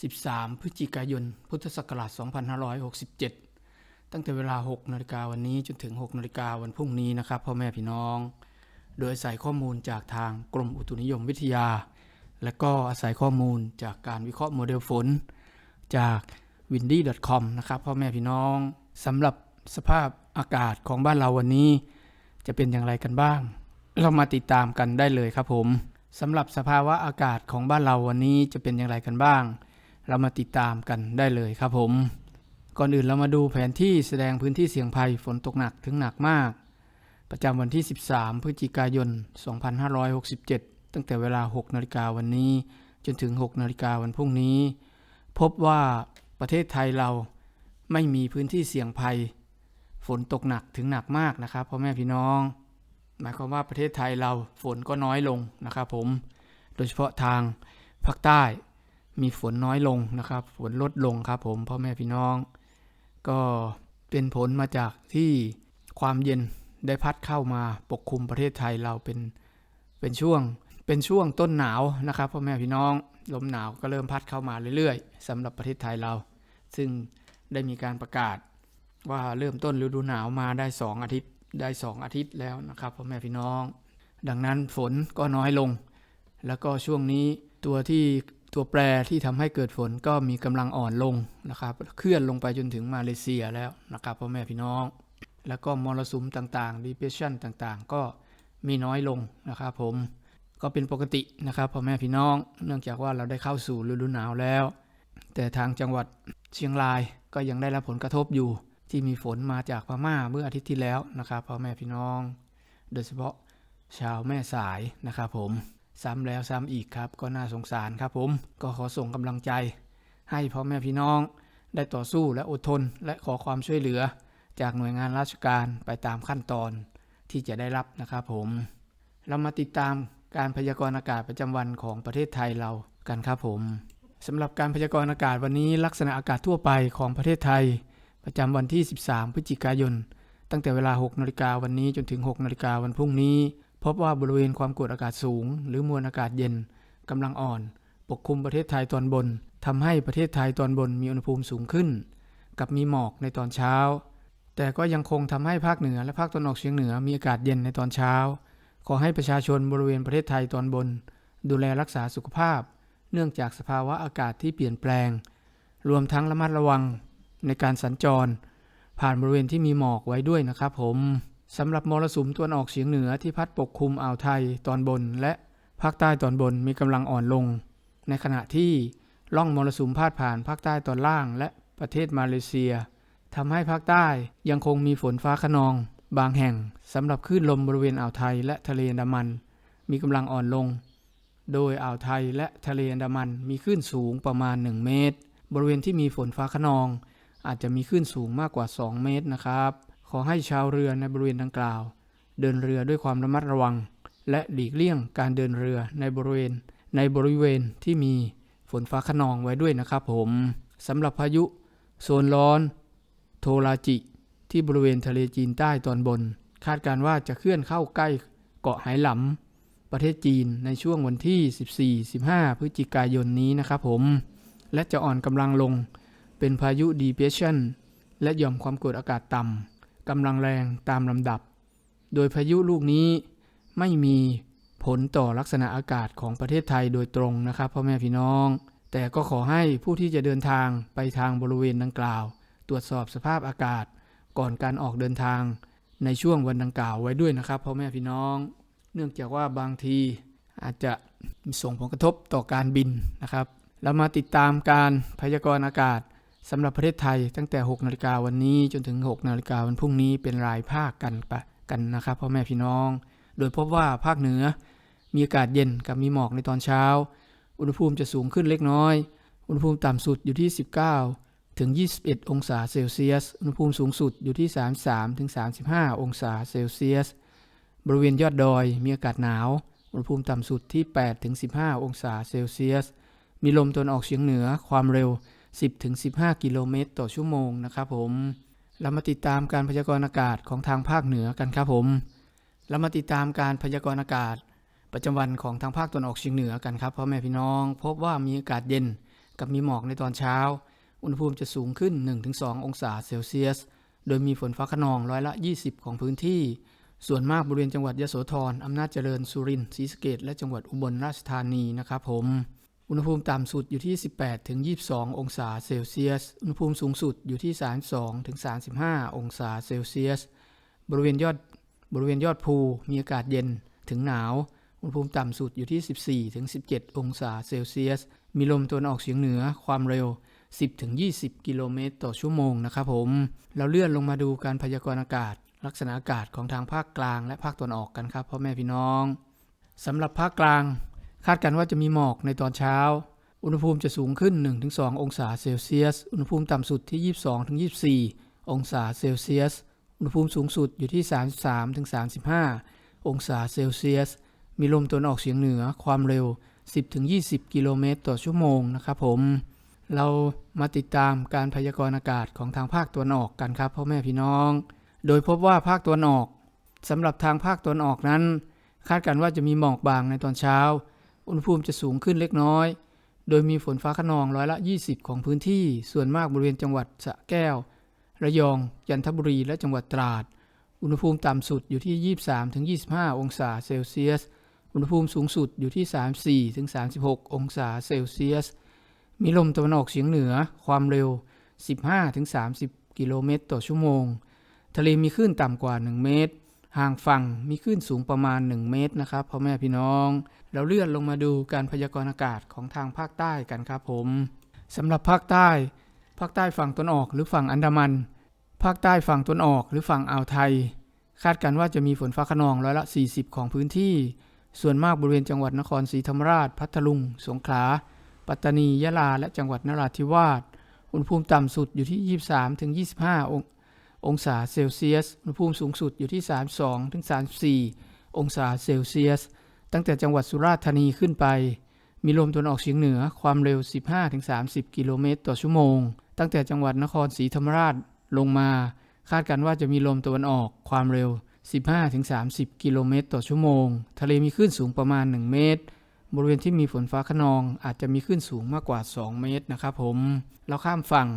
13 พฤศจิกายน พุทธศักราช 2567 ตั้งแต่เวลา 6 นาฬิกาวันนี้จนถึง 6 นาฬิกาวันพรุ่งนี้นะครับพ่อแม่พี่น้อง โดยอาศัยข้อมูลจากทางกรมอุตุนิยมวิทยา และก็อาศัยข้อมูลจากการวิเคราะห์โมเดลฝน จาก windy.com นะครับพ่อแม่พี่น้องสำหรับสภาพอากาศของบ้านเราวันนี้ จะเป็นอย่างไรกันบ้าง เรามาติดตามกันได้เลยครับผมสำหรับสภาวะอากาศของบ้านเราวันนี้จะเป็นอย่างไรกันบ้าง เรามาติดตามกันได้เลยครับผม ก่อนอื่นเรามาดูแผนที่แสดงพื้นที่เสี่ยงภัยฝนตกหนักถึงหนักมาก ประจำวันที่ 13 พฤศจิกายน 2567 ตั้งแต่เวลา 6 นาฬิกาวันนี้ จนถึง 6 นาฬิกาวันพรุ่งนี้ พบว่าประเทศไทยเราไม่มีพื้นที่เสี่ยงภัย ฝนตกหนักถึงหนักมากนะครับพ่อแม่พี่น้อง หมายความว่าประเทศไทยเราฝนก็น้อยลงนะครับผม โดยเฉพาะทางภาคใต้ มีฝนน้อยลงนะครับ ฝนลดลงครับผมพ่อแม่พี่น้อง ก็เป็นผลมาจากที่ความเย็นได้พัดเข้ามาปกคลุมประเทศไทยเราเป็นเป็นช่วงเป็นช่วงต้นหนาวนะครับพ่อแม่พี่น้องลมหนาวก็เริ่มพัดเข้ามาเรื่อยๆสำหรับประเทศไทยเรา ซึ่งได้มีการประกาศว่าเริ่มต้นฤดูหนาวมาได้ 2 อาทิตย์ได้ 2 อาทิตย์แล้วนะครับพ่อแม่พี่น้อง ดังนั้นฝนก็น้อยลง แล้วก็ช่วงนี้ตัวที่ ตัวแปรที่ทำให้เกิดฝนก็มีกำลังอ่อนลงนะครับ เคลื่อนลงไปจนถึงมาเลเซียแล้วนะครับพ่อแม่พี่น้อง แล้วก็มรสุมต่างๆ depression ต่างๆ ก็มีน้อยลงนะครับผมก็เป็นปกตินะครับพ่อแม่พี่น้อง เนื่องจากว่าเราได้เข้าสู่ฤดูหนาวแล้ว แต่ทางจังหวัดเชียงรายก็ยังได้รับผลกระทบอยู่ ที่มีฝนมาจากพม่าเมื่ออาทิตย์ที่แล้วนะครับพ่อแม่พี่น้อง โดยเฉพาะชาวแม่สายนะครับผม ซ้ำแล้วซ้ำอีกครับ ก็น่าสงสารครับผม ก็ขอส่งกำลังใจ ให้พ่อแม่พี่น้อง ได้ต่อสู้และอดทน และขอความช่วยเหลือ จากหน่วยงานราชการไปตามขั้นตอนที่จะได้รับนะครับผม เรามาติดตามการพยากรณ์อากาศประจำวันของประเทศไทยเรากันครับผมสำหรับการพยากรณ์อากาศวันนี้ลักษณะอากาศทั่วไปของประเทศไทย ประจำวันที่ 13 พฤศจิกายน ตั้งแต่เวลา 6 นาฬิกาวันนี้จนถึง 6 นาฬิกาวันพรุ่งนี้ พบว่าบริเวณความกดอากาศสูง หรือมวลอากาศเย็นกำลังอ่อน ปกคลุมประเทศไทยตอนบนทำให้ประเทศไทยตอนบนมีอุณหภูมิสูงขึ้น กับมีหมอกในตอนเช้า แต่ก็ยังคงทำให้ภาคเหนือและภาคตะวันออกเฉียงเหนือมีอากาศเย็นในตอนเช้า ขอให้ประชาชนบริเวณประเทศไทยตอนบน ดูแลรักษาสุขภาพ เนื่องจากสภาวะอากาศที่เปลี่ยนแปลง รวมทั้งระมัดระวังในการสัญจร ผ่านบริเวณที่มีหมอกไว้ด้วยนะครับผม สำหรับมรสุมตะวันออกเฉียงเหนือที่พัดปกคลุมอ่าวไทยตอนบน และภาคใต้ตอนบนมีกำลังอ่อนลง ในขณะที่ล่องมรสุมพาดผ่านภาคใต้ตอนล่าง และประเทศมาเลเซียทำให้ภาคใต้ยังคงมีฝนฟ้าขนอง บางแห่งสำหรับคลื่นลมบริเวณอ่าวไทยและทะเลอันดามัน มีกำลังอ่อนลง โดยอ่าวไทยและทะเลอันดามันมีคลื่นสูงประมาณ 1 เมตร บริเวณที่มีฝนฟ้าขนอง อาจจะมีคลื่นสูงมากกว่า 2 เมตรนะครับ ขอให้ชาวเรือในบริเวณดังกล่าว เดินเรือด้วยความระมัดระวัง และหลีกเลี่ยงการเดินเรือในบริเวณ ในบริเวณที่มีฝนฟ้าขนองไว้ด้วยนะครับผมสำหรับพายุโซนร้อน โทราจิ ที่บริเวณทะเลจีนใต้ตอนบน คาดการว่าจะเคลื่อนเข้าใกล้เกาะไหหลำประเทศจีนในช่วงวันที่ 14-15 พฤศจิกายนนี้นะครับผม และจะอ่อนกำลังลงเป็นพายุ depression และหย่อมความกดอากาศต่ำ กำลังแรงตามลำดับ โดยพายุลูกนี้ไม่มีผลต่อลักษณะอากาศของประเทศไทยโดยตรงนะครับพ่อแม่พี่น้อง แต่ก็ขอให้ผู้ที่จะเดินทางไปทางบริเวณดังกล่าว ตรวจสอบสภาพอากาศ ก่อนการออกเดินทางในช่วงวันดังกล่าวไว้ด้วยนะครับพ่อแม่พี่น้อง เนื่องจากว่าบางทีอาจจะมีส่งผลกระทบต่อการบินนะครับ เรามาติดตามการพยากรณ์อากาศ สำหรับประเทศไทยตั้งแต่ 6 นาฬิกาวันนี้จนถึง 6 นาฬิกาวันพรุ่งนี้เป็นรายภาคกันปะกันนะครับพ่อแม่พี่น้อง โดยพบว่าภาคเหนือ มีอากาศเย็นกับมีหมอกในตอนเช้า อุณหภูมิจะสูงขึ้นเล็กน้อย อุณหภูมิต่ำสุดอยู่ที่ 19 ถึง 21 องศาเซลเซียส อุณหภูมิสูงสุดอยู่ที่ 33 ถึง 35 องศาเซลเซียส บริเวณยอดดอยมีอากาศหนาว อุณหภูมิต่ำสุดที่ 8 ถึง 15 องศาเซลเซียส มีลมตะวันออกเฉียงเหนือความเร็ว 10ถึง15 กิโลเมตรต่อชั่วโมงนะครับผมเรามาติดตามการพยากรณ์อากาศของทางภาคเหนือกันครับผม เรามาติดตามการพยากรณ์อากาศ ประจำวันของทางภาคตะวันออกเฉียงเหนือกันครับพ่อแม่พี่น้อง พบว่ามีอากาศเย็นกับมีหมอกในตอนเช้า อุณหภูมิจะสูงขึ้น 1-2 องศาเซลเซียส โดยมีฝนฟ้าขนองร้อยละ 20 ของพื้นที่ ส่วนมากบริเวณจังหวัดยโสธรอำนาจเจริญสุรินทร์ศรีสะเกษและจังหวัดอุบลราชธานีนะครับผม อุณหภูมิต่ำสุดอยู่ที่ 18ถึง22 องศาเซลเซียส อุณหภูมิสูงสุดอยู่ที่ 32ถึง35 องศาเซลเซียส บริเวณยอดบริเวณยอดภูมีอากาศเย็นถึงหนาว อุณหภูมิต่ำสุดอยู่ที่ 14ถึง17 องศาเซลเซียส มีลมตะวันออกเฉียงเหนือความเร็ว 10ถึง20 กิโลเมตรต่อชั่วโมงนะครับผม เราเลื่อนลงมาดูการพยากรณ์อากาศ ลักษณะอากาศของทางภาคกลางและภาคตะวันออกกันครับพ่อแม่พี่น้องสำหรับภาคกลาง คาดกันว่าจะมีหมอกในตอนเช้า อุณหภูมิจะสูงขึ้น 1-2 องศาเซลเซียส อุณหภูมิต่ำสุดที่ 22-24 องศาเซลเซียส อุณหภูมิสูงสุดอยู่ที่ 33-35 องศาเซลเซียส มีลมตะวันออกเฉียงเหนือความเร็ว 10-20 กิโลเมตรต่อชั่วโมงนะครับผม เรามาติดตามการพยากรณ์อากาศของทางภาคตะวันออกกันครับพ่อแม่พี่น้อง โดยพบว่าภาคตะวันออกสำหรับทางภาคตะวันออกนั้น คาดกันว่าจะมีหมอกบางในตอนเช้า อุณหภูมิจะสูงขึ้นเล็กน้อย โดยมีฝนฟ้าขนองร้อยละ 20 ของพื้นที่ ส่วนมากบริเวณจังหวัดสระแก้ว ระยอง จันทบุรี และจังหวัดตราด อุณหภูมิต่ำสุดอยู่ที่ 23-25 องศาเซลเซียส อุณหภูมิสูงสุดอยู่ที่ 34-36 องศาเซลเซียส มีลมตะวันออกเฉียงเหนือ ความเร็ว 15-30 กิโลเมตรต่อชั่วโมง ทะเลมีคลื่นต่ำกว่า 1 เมตร ห่างฝั่งมีคลื่นสูงประมาณ 1 เมตรนะครับพ่อแม่พี่น้อง เราเลื่อนลงมาดูการพยากรณ์อากาศของทางภาคใต้กันครับผมสำหรับภาคใต้ ภาคใต้ฝั่งตนออกหรือฝั่งอันดามัน ภาคใต้ฝั่งตนออกหรือฝั่งอ่าวไทย คาดกันว่าจะมีฝนฟ้าขนองร้อยละ 40 ของพื้นที่ ส่วนมากบริเวณจังหวัดนครศรีธรรมราช พัทลุง สงขลา ปัตตานี ยะลา และจังหวัดนราธิวาส อุณหภูมิต่ำสุดอยู่ที่ 23ถึง25อง องศาเซลเซียส อุณหภูมิสูงสุดอยู่ที่ 32ถึง34 องศาเซลเซียส ตั้งแต่จังหวัดสุราษฎร์ธานีขึ้นไป มีลมตะวันออกเฉียงเหนือความเร็ว 15ถึง30 กิโลเมตรต่อชั่วโมง ตั้งแต่จังหวัดนครศรีธรรมราชลงมา คาดกันว่าจะมีลมตะวันออกความเร็ว 15-30 กิโลเมตรต่อชั่วโมง ทะเลมีคลื่นสูงประมาณ 1 เมตรบริเวณที่มีฝนฟ้าขนองอาจจะมีคลื่นสูงมากกว่า 2 เมตรนะครับผม เราข้ามฝั่ง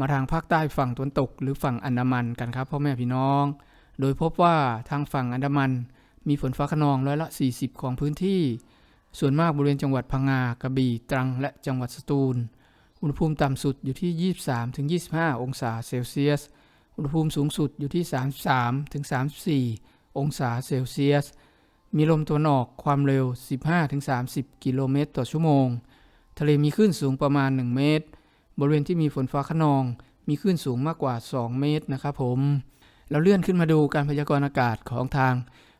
มาทางภาคใต้ฝั่งตะวันตก หรือฝั่งอันดามันกันครับพ่อแม่พี่น้อง โดยพบว่าทางฝั่งอันดามัน มีฝนฟ้าขนองร้อยละ 40 ของพื้นที่ ส่วนมากบริเวณจังหวัดพังงากระบี่ตรังและจังหวัดสตูล อุณหภูมิต่ำสุดอยู่ที่ 23-25 องศาเซลเซียส อุณหภูมิสูงสุดอยู่ที่ 33-34 องศาเซลเซียส มีลมตะวันออกความเร็ว 15-30 กิโลเมตรต่อชั่วโมง ทะเลมีคลื่นสูงประมาณ 1 เมตร บริเวณที่มีฝนฟ้าขนอง มีคลื่นสูงมากกว่า 2 เมตรนะครับผมเราเลื่อนขึ้นมาดูการพยากรณ์อากาศของทาง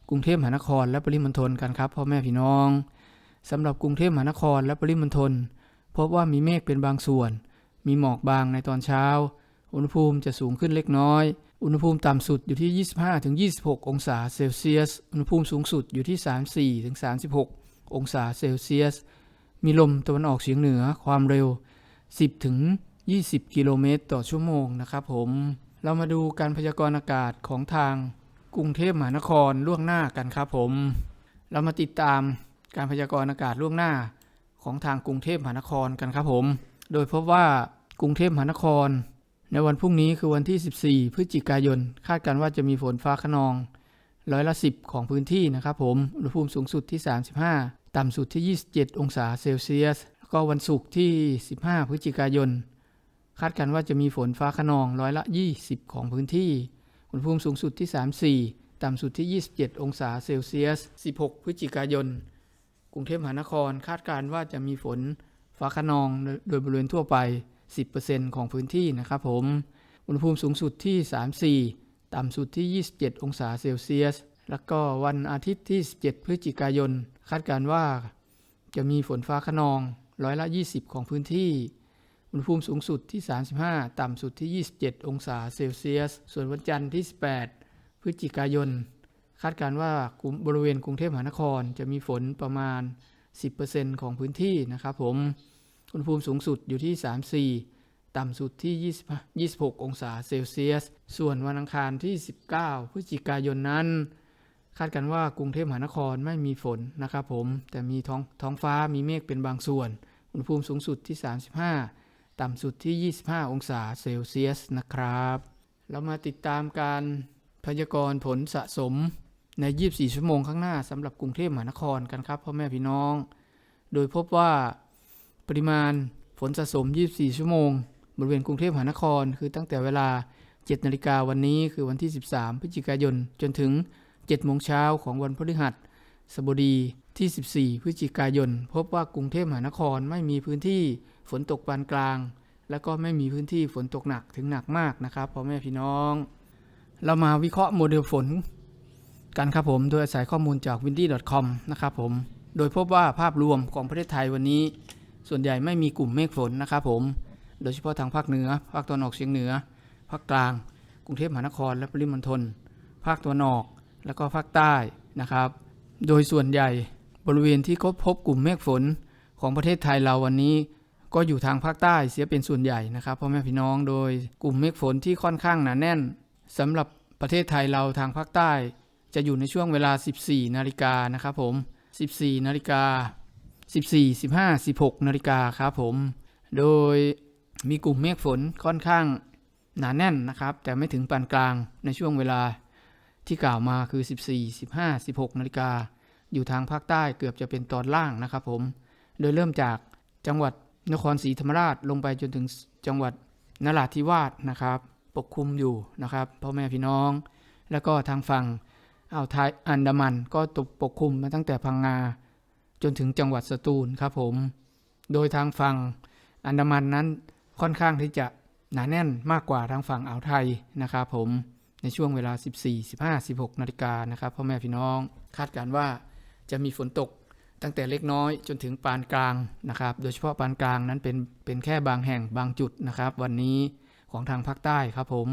กรุงเทพมหานครและปริมณฑลกันครับพ่อแม่พี่น้องสำหรับกรุงเทพมหานครและปริมณฑลพบว่ามีเมฆเป็นบางส่วน มีหมอกบางในตอนเช้า อุณหภูมิจะสูงขึ้นเล็กน้อย อุณหภูมิต่ำสุดอยู่ที่ 25-26 องศาเซลเซียส อุณหภูมิสูงสุดอยู่ที่ 34-36 องศาเซลเซียส มีลมตะวันออกเฉียงเหนือความเร็ว 10-20 กิโลเมตรต่อชั่วโมงนะครับผมเรามาดูการพยากรณ์อากาศของทางกรุงเทพมหานครล่วงหน้ากันครับผม เรามาติดตามการพยากรณ์อากาศล่วงหน้าของทางกรุงเทพมหานครกันครับผม โดยพบว่ากรุงเทพมหานคร ในวันพรุ่งนี้คือวันที่ 14 พฤศจิกายน คาดการว่าจะมีฝนฟ้าขนอง ร้อยละ 10 ของพื้นที่นะครับผม อุณหภูมิสูงสุดที่ 35 ต่ำสุดที่ 27 องศาเซลเซียส ก็วันศุกร์ที่ 15 พฤศจิกายน คาดกันว่าจะมีฝนฟ้าขนองร้อยละ 20 ของพื้นที่ อุณหภูมิสูงสุดที่ 34 ต่ำสุดที่ 27 องศาเซลเซียส 16 พฤศจิกายน กรุงเทพมหานครคาดการณ์ว่าจะมีฝนฟ้าขนองโดยบริเวณทั่วไป 10%ของพื้นที่นะครับผม อุณหภูมิสูงสุดที่ 34 ต่ำสุดที่ 27 องศาเซลเซียส แล้วก็วันอาทิตย์ที่ 17 พฤศจิกายน คาดการณ์ว่าจะมีฝนฟ้าขนอง ร้อยละ 20 ของพื้นที่ อุณหภูมิสูงสุดที่ 35 ต่ำสุดที่ 27 องศาเซลเซียส ส่วนวันจันทร์ที่ 18 พฤศจิกายน คาดการว่าบริเวณกรุงเทพมหานครจะมีฝนประมาณ 10%ของพื้นที่นะครับผม อุณหภูมิสูงสุดอยู่ที่ 34ต่ำสุดที่ 20 26 องศาเซลเซียส ส่วนวันอังคารที่ 19 พฤศจิกายนนั้น คาดกันว่ากรุงเทพมหานครไม่มีฝนนะครับผมแต่มีท้องท้องฟ้ามีเมฆเป็นบางส่วน อุณหภูมิสูงสุดที่ 35 ต่ำสุดที่ 25 องศาเซลเซียสนะครับ เรามาติดตามการพยากรณ์ผลสะสมใน 24 ชั่วโมงข้างหน้าสำหรับกรุงเทพมหานครกันครับพ่อแม่พี่น้อง โดยพบว่าปริมาณฝนสะสม 24 ชั่วโมง บริเวณกรุงเทพมหานคร คือตั้งแต่เวลา 7 นาฬิกาวันนี้คือวันที่ 13 พฤศจิกายน จนถึง 7โมงเช้าของวันพฤหัสบดีที่ 14 พฤศจิกายน พบว่ากรุงเทพมหานครไม่มีพื้นที่ฝนตกปานกลาง และก็ไม่มีพื้นที่ฝนตกหนักถึงหนักมากนะครับพ่อแม่พี่น้อง เรามาวิเคราะห์โมเดลฝนกันครับผมโดยอาศัยข้อมูลจาก windy.com นะครับผม โดยพบว่าภาพรวมของประเทศไทยวันนี้ ส่วนใหญ่ไม่มีกลุ่มเมฆฝนนะครับผม โดยเฉพาะทางภาคเหนือ ภาคตะวันออกเฉียงเหนือ ภาคกลาง กรุงเทพมหานครและปริมณฑล ภาคตะวันออก แล้วก็ภาคใต้นะครับ โดยส่วนใหญ่บริเวณที่พบกลุ่มเมฆฝนของประเทศไทยเราวันนี้ ก็อยู่ทางภาคใต้เสียเป็นส่วนใหญ่นะครับพ่อแม่พี่น้องโดยกลุ่มเมฆฝนที่ค่อนข้างหนาแน่นสำหรับประเทศไทยเราทางภาคใต้ จะอยู่ในช่วงเวลา 14 นาฬิกานะครับผม 14 นาฬิกา 14 15 16 นาฬิกาครับผม โดยมีกลุ่มเมฆฝนค่อนข้างหนาแน่นนะครับ แต่ไม่ถึงปานกลางในช่วงเวลา ที่กล่าวมาคือ 14 15 16 นาฬิกา อยู่ทางภาคใต้เกือบจะเป็นตอนล่างนะครับผม โดยเริ่มจากจังหวัดนครศรีธรรมราชลงไปจนถึงจังหวัดนราธิวาสนะครับ ปกคลุมอยู่นะครับพ่อแม่พี่น้อง แล้วก็ทางฝั่งอ่าวไทยอันดามันก็ตกปกคลุมมาตั้งแต่พังงา จนถึงจังหวัดสตูลครับผม โดยทางฝั่งอันดามันนั้นค่อนข้างที่จะหนาแน่นมากกว่าทางฝั่งอ่าวไทยนะครับผม ในช่วงเวลา 14 15 16 นาฬิกานะครับพ่อแม่พี่น้องคาดการณ์ว่าจะมีฝนตกตั้งแต่เล็กน้อยจนถึงปานกลางนะครับ โดยเฉพาะปานกลางนั้นเป็นเป็นแค่บางแห่งบางจุดนะครับ วันนี้ของทางภาคใต้ครับผม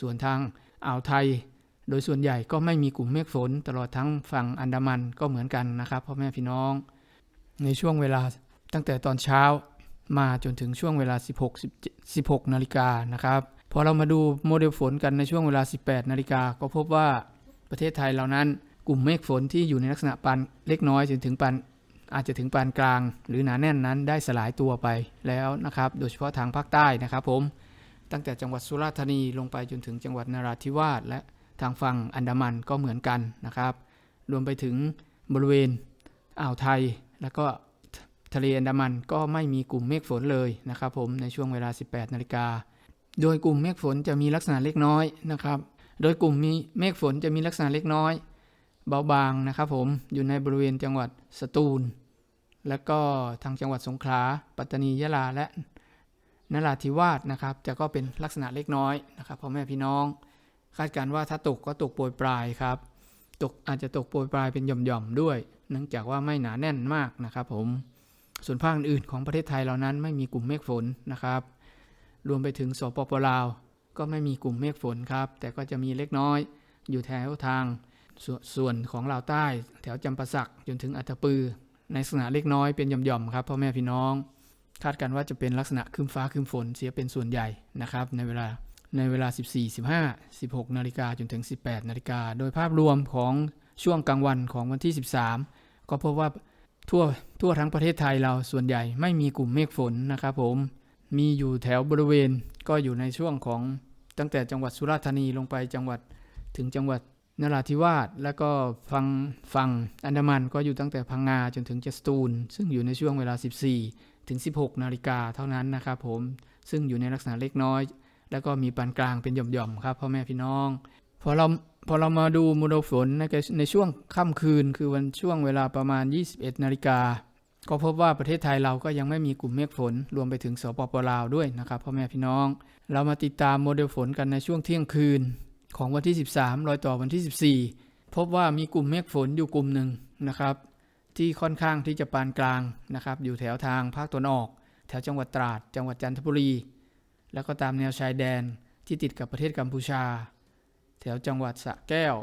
ส่วนทางอ่าวไทย โดยส่วนใหญ่ก็ไม่มีกลุ่มเมฆฝน ตลอดทั้งฝั่งอันดามันก็เหมือนกันนะครับพ่อแม่พี่น้อง ในช่วงเวลาตั้งแต่ตอนเช้ามาจนถึงช่วงเวลา 16 16 นาฬิกานะครับ พอเรามาดูโมเดลฝนกันในช่วงเวลา 18 นาฬิกาก็พบว่าประเทศไทยเรานั้นกลุ่มเมฆฝนที่อยู่ในลักษณะปานเล็กน้อยจนถึงปานอาจจะถึงปานกลาง หรือหนาแน่นนั้นได้สลายตัวไปแล้วนะครับ โดยเฉพาะทางภาคใต้นะครับผม ตั้งแต่จังหวัดสุราษฎร์ธานีลงไปจนถึงจังหวัดนราธิวาสและทางฝั่งอันดามันก็เหมือนกันนะครับ รวมไปถึงบริเวณอ่าวไทย แล้วก็ทะเลอันดามันก็ไม่มีกลุ่มเมฆฝนเลยนะครับผมในช่วงเวลา 18 นาฬิกา โดยกลุ่มเมฆฝนจะมีลักษณะเล็กน้อยนะครับ โดยกลุ่มมีเมฆฝนจะมีลักษณะเล็กน้อย เบาบางนะครับผมอยู่ในบริเวณจังหวัดสตูล และก็ทางจังหวัดสงขลาปัตตานียะลาและนราธิวาสนะครับ จะก็เป็นลักษณะเล็กน้อยนะครับพ่อแม่พี่น้อง คาดการณ์ว่าถ้าตกก็ตกโปรยปลายครับตกอาจจะตกโปรยปลายเป็นหย่อมๆด้วย เนื่องจากว่าไม่หนาแน่นมากนะครับผมส่วนภาคอื่นของประเทศไทยเหล่านั้นไม่มีกลุ่มเมฆฝนนะครับ รวมไปถึงสปปลาว ก็ไม่มีกลุ่มเมฆฝนครับ แต่ก็จะมีเล็กน้อย อยู่แถวทางสส่วนของลาวใต้ แถวจำปาสักจนถึงอัตปือ ในลักษณะเล็กน้อยเป็นหย่อมๆครับพ่อแม่พี่น้อง คาดกันว่าจะเป็นลักษณะครึ้มฟ้าครึ้มฝนเสียเป็นส่วนใหญ่นะครับในเวลาในเวลา 14 15 16 นาฬิกาจนถึง 18 นาฬิกา โดยภาพรวมของช่วงกลางวันของวันที่ 13 ก็พบว่าทั่วทั่วทั้งประเทศไทยเราส่วนใหญ่ไม่มีกลุ่มเมฆฝนนะครับผม มีอยู่แถวบริเวณก็อยู่ในช่วงของตั้งแต่จังหวัดสุราษฎร์ธานีลงไปจังหวัดถึงจังหวัดนราธิวาสแล้วก็ฟังฝั่งอันดามันก็อยู่ตั้งแต่พังงาจนถึงเจสตูล ซึ่งอยู่ในช่วงเวลา 14 ถึง 16 นาฬิกาเท่านั้นนะครับผมซึ่งอยู่ในลักษณะเล็กน้อย แล้วก็มีปานกลางเป็นหย่อมๆครับพ่อแม่พี่น้องพอเราพอเรามาดูมเดลฝนในในช่วงค่ำคืนคือวันช่วงเวลาประมาณ 21 นาฬิกา ก็พบว่าประเทศไทยเราก็ยังไม่มีกลุ่มเมฆฝน รวมไปถึงสปปลาวด้วยนะครับพ่อแม่พี่น้อง เรามาติดตามโมเดลฝนกันในช่วงเที่ยงคืน ของวันที่ 13รอยต่อวันที่ 14 พบว่ามีกลุ่มเมฆฝนอยู่กลุ่มหนึ่งนะครับ ที่ค่อนข้างที่จะปานกลางนะครับ อยู่แถวทางภาคตะวันออก แถวจังหวัดตราด จังหวัดจันทบุรี แล้วก็ตามแนวชายแดนที่ติดกับประเทศกัมพูชา แถวจังหวัดสระแก้ว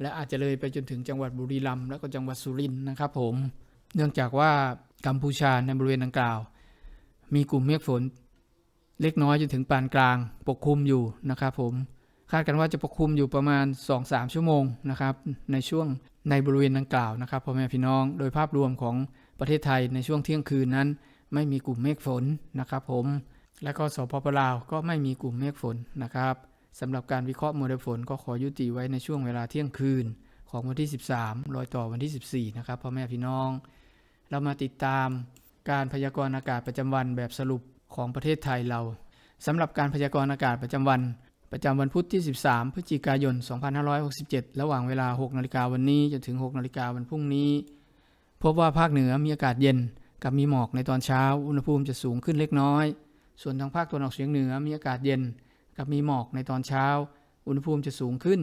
และอาจจะเลยไปจนถึงจังหวัดบุรีรัมย์แล้วก็จังหวัดสุรินทร์นะครับผม เนื่องจากว่ากัมพูชาในบริเวณดังกล่าว มีกลุ่มเมฆฝนเล็กน้อยจนถึงปานกลางปกคลุมอยู่นะครับผมคาดกันว่าจะปกคลุมอยู่ประมาณ 2-3 ชั่วโมงนะครับในช่วงในบริเวณดังกล่าวนะครับพ่อแม่พี่น้องโดยภาพรวมของประเทศไทยในช่วงเที่ยงคืนนั้น ไม่มีกลุ่มเมฆฝนนะครับผมและก็สปปลาวก็ไม่มีกลุ่มเมฆฝนนะครับสำหรับการวิเคราะห์โมเดลฝนก็ขอยุติไว้ในช่วงเวลาเที่ยงคืนของวันที่ 13รอยต่อวันที่ 14 นะครับพ่อแม่พี่น้อง เรามาติดตามการพยากรณ์อากาศประจำวันแบบสรุปของประเทศไทยเราสำหรับการพยากรณ์อากาศประจำวัน ประจำวันพุธที่ 13 พฤศจิกายน 2567 ระหว่างเวลา 6 นาฬิกาวันนี้จนถึง 6 นาฬิกาวันพรุ่งนี้ พบว่าภาคเหนือมีอากาศเย็นกับมีหมอกในตอนเช้า อุณหภูมิจะสูงขึ้นเล็กน้อย ส่วนทางภาคตะวันออกเฉียงเหนือมีอากาศเย็น กับมีหมอกในตอนเช้า อุณหภูมิจะสูงขึ้น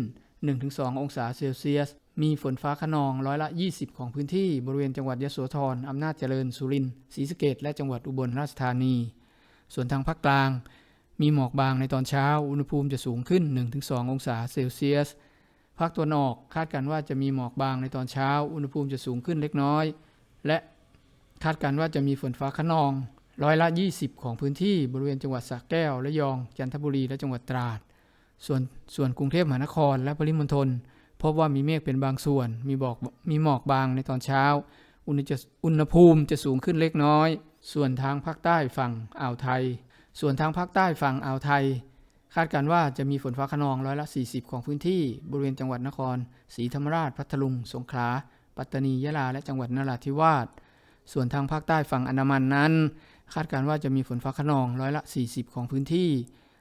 1-2 องศาเซลเซียส มีฝนฟ้าขนองร้อยละ 20 ของพื้นที่บริเวณจังหวัดยโสธรอำนาจเจริญสุรินทร์ศรีสะเกษและจังหวัดอุบลราชธานี ส่วนทางภาคกลาง มีหมอกบางในตอนเช้า อุณหภูมิจะสูงขึ้น 1-2 องศาเซลเซียส ภาคตะวันออกคาดการณ์ว่าจะมีหมอกบางในตอนเช้า อุณหภูมิจะสูงขึ้นเล็กน้อย และคาดการณ์ว่าจะมีฝนฟ้าขนองร้อยละ 20 ของพื้นที่บริเวณจังหวัดสระแก้วระยอง จันทบุรีและจังหวัดตราด ส่วนส่วนกรุงเทพมหานครและปริมณฑล พบว่ามีเมฆเป็นบางส่วน มีบอกมีหมอกบางในตอนเช้า อุณหอุณหภูมิจะสูงขึ้นเล็กน้อย ส่วนทางภาคใต้ฝั่งอ่าวไทย ส่วนทางภาคใต้ฝั่งอ่าวไทย คาดการณ์ว่าจะมีฝนฟ้าขนองร้อยละ 40 ของพื้นที่บริเวณจังหวัดนครศรีธรรมราชพัทลุง สงขลา ปัตตานียะลา และจังหวัดนราธิวาส ส่วนทางภาคใต้ฝั่งอันดามันนั้น คาดการณ์ว่าจะมีฝนฟ้าขนองร้อยละ 40 ของพื้นที่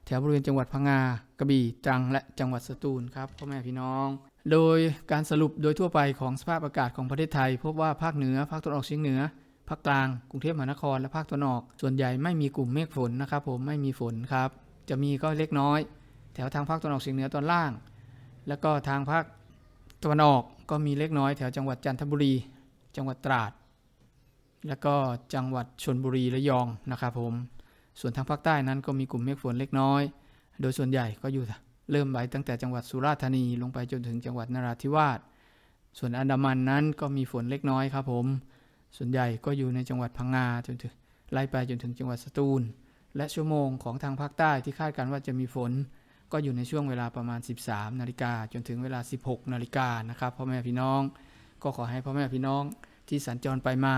แถวบริเวณจังหวัดพังงากระบี่ตรังและจังหวัดสตูลครับพ่อแม่พี่น้อง โดยการสรุปโดยทั่วไปของสภาพอากาศของประเทศไทย พบว่าภาคเหนือ ภาคตะวันออกเฉียงเหนือ ภาคกลาง กรุงเทพมหานคร และภาคตะวันออก ส่วนใหญ่ไม่มีกลุ่มเมฆฝนนะครับผม ไม่มีฝนครับ จะมีก็เล็กน้อย แถวทางภาคตะวันออกเฉียงเหนือตอนล่าง แล้วก็ทางภาคตะวันออกก็มีเล็กน้อยแถวจังหวัดจันทบุรี จังหวัดตราด แล้วก็จังหวัดชนบุรีระยองนะครับผม ส่วนทางภาคใต้นั้นก็มีกลุ่มเมฆฝนเล็กน้อย โดยส่วนใหญ่ก็อยู่ เริ่มไปตั้งแต่จังหวัดสุราษฎร์ธานีลงไปจนถึงจังหวัดนราธิวาส ส่วนอันดามันนั้นก็มีฝนเล็กน้อยครับผม ส่วนใหญ่ก็อยู่ในจังหวัดพังงาจนถึงไล่ไปจนถึงจังหวัดสตูล และชั่วโมงของทางภาคใต้ที่คาดการณ์ว่าจะมีฝน ก็อยู่ในช่วงเวลาประมาณ 13 นาฬิกาจนถึงเวลา 16 นาฬิกานะครับพ่อแม่พี่น้อง ก็ขอให้พ่อแม่พี่น้องที่สัญจรไปมา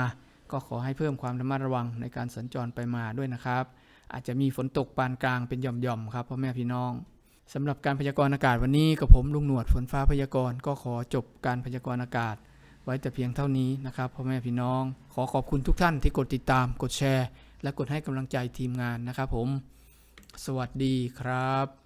ก็ขอให้เพิ่มความระมัดระวังในการสัญจรไปมาด้วยนะครับ อาจจะมีฝนตกปานกลางเป็นหย่อมๆครับพ่อแม่พี่น้อง สำหรับการพยากรณ์อากาศวันนี้กับผมลุงหนวดฝนฟ้าพยากรณ์ก็ขอจบการพยากรณ์อากาศ ไว้แต่เพียงเท่านี้นะครับพ่อแม่พี่น้อง ขอขอบคุณทุกท่านที่กดติดตาม กดแชร์ และกดให้กำลังใจทีมงานนะครับผม สวัสดีครับ